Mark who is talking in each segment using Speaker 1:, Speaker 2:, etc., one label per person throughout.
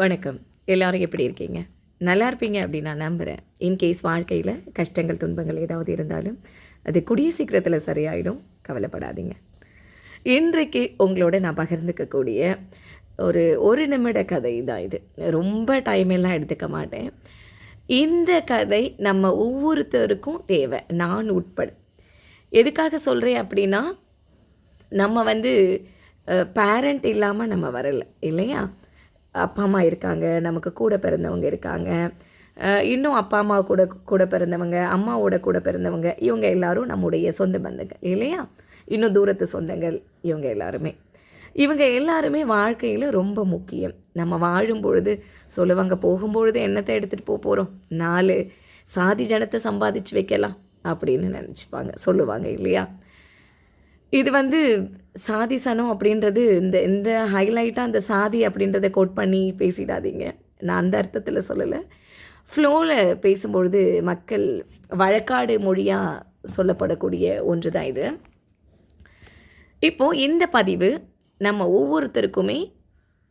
Speaker 1: வணக்கம். எல்லாரும் எப்படி இருக்கீங்க? நல்லா இருப்பீங்க அப்படின்னு நான் நம்புகிறேன் இன்கேஸ் வாழ்க்கையில் கஷ்டங்கள் துன்பங்கள் ஏதாவது இருந்தாலும் அது குடிய சீக்கிரத்தில் சரியாயிடும். கவலைப்படாதீங்க. இன்றைக்கு உங்களோட நான் பகிர்ந்துக்கக்கூடிய ஒரு ஒரு நிமிட கதை தான் இது. ரொம்ப டைம் எல்லாம் எடுத்துக்க மாட்டேன். இந்த கதை நம்ம ஒவ்வொருத்தருக்கும் தேவை. நான் உட்பட. எதுக்காக சொல்கிறேன் அப்படின்னா நம்ம வந்து பேரண்ட் இல்லாமல் நம்ம வரல. இல்லையா? அப்பா அம்மா இருக்காங்க நமக்கு கூட பிறந்தவங்க இருக்காங்க. இன்னும் அப்பா அம்மா கூட கூட பிறந்தவங்க அம்மாவோட கூட பிறந்தவங்க இவங்க எல்லாரும் நம்முடைய சொந்த பந்தங்கள் இல்லையா? இன்னும் தூரத்து சொந்தங்கள் இவங்க எல்லாருமே. இவங்க எல்லாருமே வாழ்க்கையில் ரொம்ப முக்கியம். நம்ம வாழும் பொழுது சொல்லுவாங்க போகும்பொழுது என்னத்தை எடுத்துகிட்டு போக போகிறோம் நாலு சாதி ஜனத்தை சம்பாதிச்சு வைக்கலாம் அப்படின்னு நினச்சிப்பாங்க சொல்லுவாங்க இல்லையா? இது வந்து சாதி சனம் அப்படின்றது இந்த இந்த ஹைலைட்டாக அந்த சாதி அப்படின்றத கோட் பண்ணி பேசிடாதீங்க. நான் அந்த அர்த்தத்தில் சொல்லலை. ஃப்ளோவில் பேசும்பொழுது மக்கள் வழக்காடு மொழியாக சொல்லப்படக்கூடிய ஒன்று தான் இது. இப்போது இந்த பதிவு நம்ம ஒவ்வொருத்தருக்குமே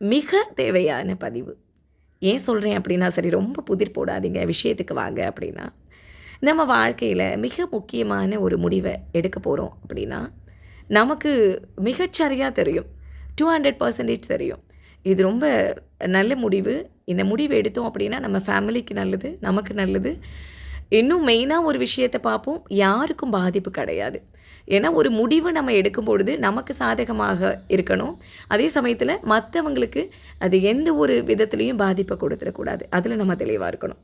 Speaker 1: மிக தேவையான பதிவு. ஏன் சொல்கிறேன் அப்படின்னா சரி ரொம்ப புதிர் போடாதீங்க விஷயத்துக்கு வாங்க அப்படின்னா நம்ம வாழ்க்கையில் மிக முக்கியமான ஒரு முடிவை எடுக்க போகிறோம் அப்படின்னா நமக்கு மிகச்சரியாக தெரியும். டூ ஹண்ட்ரட் பர்சன்டேஜ் தெரியும். இது ரொம்ப நல்ல முடிவு. இந்த முடிவு எடுத்தோம் அப்படின்னா நம்ம ஃபேமிலிக்கு நல்லது நமக்கு நல்லது. இன்னும் மெயினாக ஒரு விஷயத்தை பார்ப்போம். யாருக்கும் பாதிப்பு கிடையாது. ஏன்னா ஒரு முடிவு நம்ம எடுக்கும் பொழுது நமக்கு சாதகமாக இருக்கணும். அதே சமயத்தில் மற்றவங்களுக்கு அது எந்த ஒரு விதத்துலேயும் பாதிப்பை கொடுத்துடக்கூடாது. அதில் நம்ம தெளிவாக இருக்கணும்.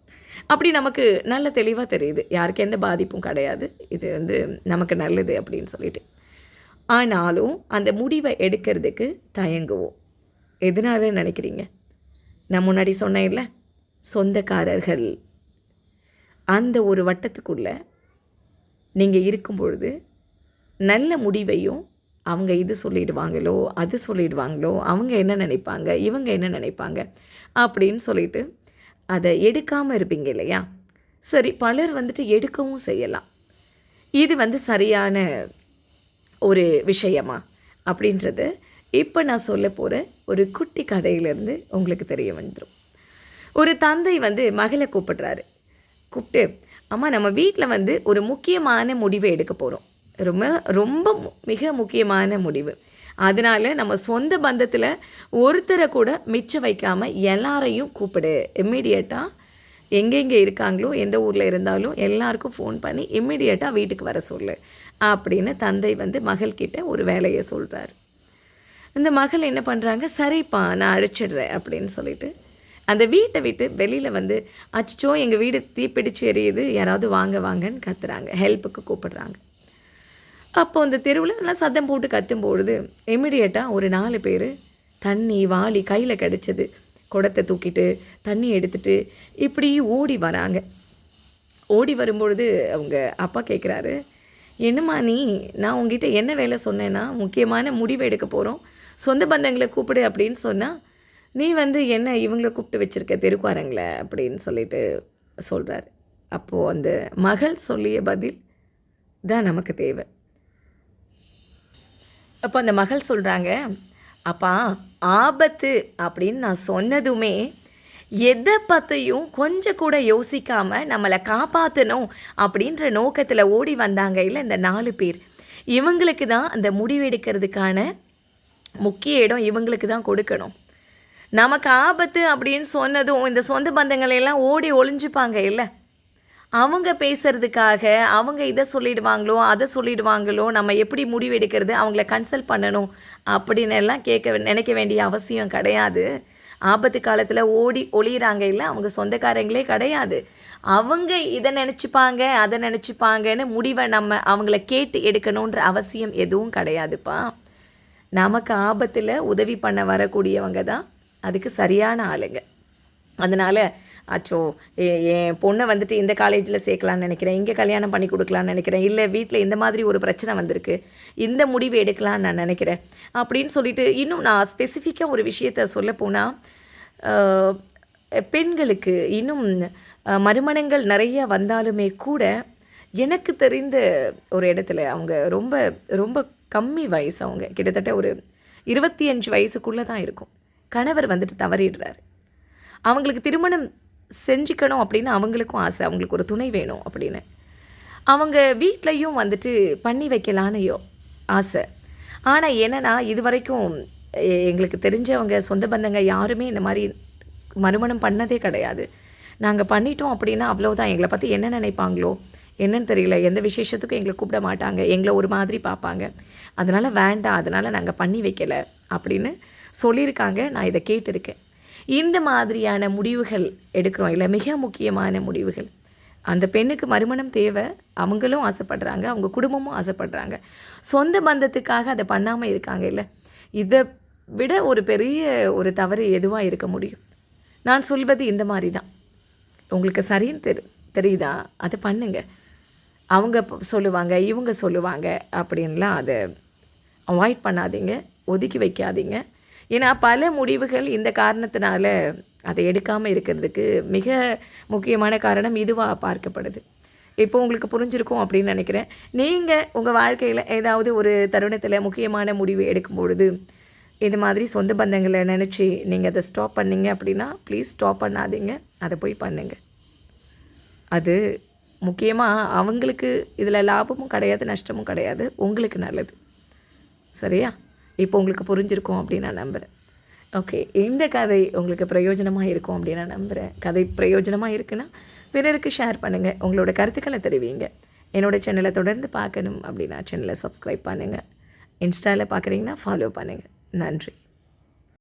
Speaker 1: அப்படி நமக்கு நல்ல தெளிவாக தெரியுது. யாருக்கு எந்த பாதிப்பும் கிடையாது. இது வந்து நமக்கு நல்லது அப்படின்னு சொல்லிட்டு. ஆனாலும் அந்த முடிவை எடுக்கிறதுக்கு தயங்குவோம். எதனால நினைக்கிறீங்க? நான் முன்னாடி சொன்னேன்ல சொந்தக்காரர்கள். அந்த ஒரு வட்டத்துக்குள்ளே நீங்கள் இருக்கும் பொழுது நல்ல முடிவையும் அவங்க இது சொல்லிடுவாங்களோ அது சொல்லிடுவாங்களோ அவங்க என்ன நினைப்பாங்க இவங்க என்ன நினைப்பாங்க அப்படின்னு சொல்லிட்டு அதை எடுக்காமல் இருப்பீங்க இல்லையா? சரி பலர் வந்துட்டு எடுக்கவும் செய்யலாம். இது வந்து சரியான ஒரு விஷயமா அப்படின்றது இப்போ நான் சொல்ல போகிற ஒரு குட்டி கதையிலேருந்து உங்களுக்கு தெரிய வந்துடும் ஒரு தந்தை வந்து மகளை கூப்பிடுறாரு. கூப்பிட்டு அம்மா நம்ம வீட்டில் வந்து ஒரு முக்கியமான முடிவை எடுக்க போகிறோம் ரொம்ப ரொம்ப மிக முக்கியமான முடிவு. அதனால் நம்ம சொந்த பந்தத்தில் ஒருத்தரை கூட மிச்சம் வைக்காமல் எல்லாரையும் கூப்பிடு. இம்மிடியட்டாக எங்கெங்கே இருக்காங்களோ எந்த ஊரில் இருந்தாலும் எல்லாருக்கும் ஃபோன் பண்ணி இம்மிடியட்டாக வீட்டுக்கு வர சொல்லு அப்படின்னு தந்தை வந்து மகள்கிட்ட ஒரு வேலையை சொல்கிறாரு இந்த மகள் என்ன பண்ணுறாங்க சரிப்பா நான் அழைச்சிடுறேன் அப்படின்னு சொல்லிட்டு அந்த வீட்டை விட்டு வெளியில் வந்து அச்சோ எங்கள் வீடு தீப்பிடிச்சு எரியுது யாராவது வாங்க வாங்கன்னு கத்துறாங்க ஹெல்ப்புக்கு கூப்பிடுறாங்க. அப்போ அந்த தெருவில் எல்லாம் சத்தம் போட்டு கத்தும் பொழுது இமிடியட்டாக ஒரு நாலு பேர் தண்ணி வாளி கையில் கிடச்சது. குடத்தை தூக்கிட்டு தண்ணி எடுத்துட்டு இப்படி ஓடி வராங்க. ஓடி வரும்பொழுது அவங்க அப்பா கேட்குறாரு என்னம்மா நீ நான் உங்ககிட்ட என்ன வேலை சொன்னேன்னா முக்கியமான முடிவு எடுக்க போகிறோம் சொந்த பந்தங்களை கூப்பிடு அப்படின்னு சொன்னால் நீ வந்து என்ன இவங்களை கூப்பிட்டு வச்சுருக்க தெருக்காரங்களை? அப்படின்னு சொல்லிட்டு சொல்கிறாரு அப்போது அந்த மகள் சொல்லிய பதில் தான் நமக்கு தேவை. அப்போ அந்த மகள் சொல்கிறாங்க அப்பா ஆபத்து அப்படின்னு நான் சொன்னதுமே எதை பற்றியும் கொஞ்சம் கூட யோசிக்காமல் நம்மளை காப்பாற்றணும் அப்படின்ற நோக்கத்தில் ஓடி வந்தாங்க. இல்லை இந்த நாலு பேர். இவங்களுக்கு தான் அந்த முடிவெடுக்கிறதுக்கான முக்கிய இடம் இவங்களுக்கு தான் கொடுக்கணும். நமக்கு ஆபத்து அப்படின்னு சொன்னதும் இந்த சொந்த பந்தங்களை எல்லாம் ஓடி ஒளிஞ்சுப்பாங்க இல்லை? அவங்க பேசுறதுக்காக அவங்க இதை சொல்லிடுவாங்களோ அதை சொல்லிடுவாங்களோ நம்ம எப்படி முடிவெடுக்கிறது அவங்கள கன்சல்ட் பண்ணணும் அப்படின்னு எல்லாம் கேட்க நினைக்க வேண்டிய அவசியம் கிடையாது. ஆபத்து காலத்தில் ஓடி ஒளியிறாங்க இல்லை அவங்க சொந்தக்காரங்களே கிடையாது. அவங்க இதை நினச்சிப்பாங்க அதை நினச்சிப்பாங்கன்னு முடிவை நம்ம அவங்கள கேட்டு எடுக்கணுன்ற அவசியம் எதுவும் கிடையாதுப்பா. நமக்கு ஆபத்தில் உதவி பண்ண வரக்கூடியவங்க தான் அதுக்கு சரியான ஆளுங்க. அதனால் அச்சோ என் பொண்ணை வந்துட்டு இந்த காலேஜில் சேர்க்கலான்னு நினைக்கிறேன் இங்கே கல்யாணம் பண்ணி கொடுக்கலான்னு நினைக்கிறேன் இல்லை வீட்டில் இந்த மாதிரி ஒரு பிரச்சனை வந்திருக்கு இந்த முடிவு எடுக்கலான்னு நான் நினைக்கிறேன் அப்படின்னு சொல்லிட்டு இன்னும் நான் ஸ்பெசிஃபிக்காக ஒரு விஷயத்த சொல்ல போனால் பெண்களுக்கு இன்னும் மறுமணங்கள் நிறைய வந்தாலுமே கூட எனக்கு தெரிந்த ஒரு இடத்துல அவங்க ரொம்ப ரொம்ப கம்மி வயசு அவங்க கிட்டத்தட்ட ஒரு இருபத்தி அஞ்சு வயசுக்குள்ளே தான் இருக்கும். கணவர் வந்துட்டு தவறிடுறாரு. அவங்களுக்கு திருமணம் செஞ்சுக்கணும் அப்படின்னு அவங்களுக்கும் ஆசை. அவங்களுக்கு ஒரு துணை வேணும் அப்படின்னு. அவங்க வீட்லேயும் வந்துட்டு பண்ணி வைக்கலான்னு யோ ஆசை. ஆனால் என்னென்னா இது வரைக்கும் எங்களுக்கு தெரிஞ்சவங்க சொந்த பந்தங்க யாருமே இந்த மாதிரி மறுமணம் பண்ணதே கிடையாது. நாங்கள் பண்ணிட்டோம் அப்படின்னா அவ்வளோதான் எங்களை பற்றி என்ன நினைப்பாங்களோ என்னன்னு தெரியல. எந்த விசேஷத்துக்கும் எங்களை கூப்பிட மாட்டாங்க. எங்களை ஒரு மாதிரி பார்ப்பாங்க. அதனால் வேண்டாம். அதனால் நாங்கள் பண்ணி வைக்கலை அப்படின்னு சொல்லியிருக்காங்க. நான் இதை கேட்டிருக்கேன். இந்த மாதிரியான முடிவுகள் எடுக்கிறோம். இல்லை மிக முக்கியமான முடிவுகள். அந்த பெண்ணுக்கு மறுமணம் தேவை. அவங்களும் ஆசைப்படுறாங்க. அவங்க குடும்பமும் ஆசைப்படுறாங்க. சொந்த பந்தத்துக்காக அதை பண்ணாமல் இருக்காங்க இல்லை? இதை விட ஒரு பெரிய ஒரு தவறு எதுவாக இருக்க முடியும்? நான் சொல்வது இந்த மாதிரி தான். உங்களுக்கு சரின்னு தெரி தெரியுதா? அதை பண்ணுங்க. அவங்க சொல்லுவாங்க இவங்க சொல்லுவாங்க அப்படின்லாம் அதை அவாய்ட் பண்ணாதீங்க. ஒதுக்கி வைக்காதீங்க. ஏன்னா பல முடிவுகள் இந்த காரணத்தினால அதை எடுக்காமல் இருக்கிறதுக்கு மிக முக்கியமான காரணம் இதுவாக பார்க்கப்படுது. இப்போ உங்களுக்கு புரிஞ்சிருக்கும் அப்படின்னு நினைக்கிறேன். நீங்கள் உங்கள் வாழ்க்கையில் ஏதாவது ஒரு தருணத்தில் முக்கியமான முடிவு எடுக்கும் பொழுது இது மாதிரி சொந்த பந்தங்களை நினச்சி நீங்கள் அதை ஸ்டாப் பண்ணீங்க அப்படின்னா ப்ளீஸ் ஸ்டாப் பண்ணாதீங்க. அதை போய் பண்ணுங்கள் அது முக்கியமாக அவங்களுக்கு இதில் லாபமும் கிடையாது நஷ்டமும் கிடையாது. உங்களுக்கு நல்லது. சரியா? இப்போ உங்களுக்கு புரிஞ்சிருக்கும் அப்படின்னு நான் நம்புகிறேன் ஓகே இந்த கதை உங்களுக்கு பிரயோஜனமாக இருக்கும் அப்படின்னு நான் நம்புகிறேன் கதை பிரயோஜனமாக இருக்குன்னா பிறருக்கு ஷேர் பண்ணுங்கள் உங்களோட கருத்துக்களை தெரிவிங்க. என்னோட சேனலை தொடர்ந்து பார்க்கணும் அப்படின்னா சேனலை சப்ஸ்கிரைப் பண்ணுங்கள் இன்ஸ்டாவில் பார்க்குறீங்கன்னா ஃபாலோ பண்ணுங்கள் நன்றி.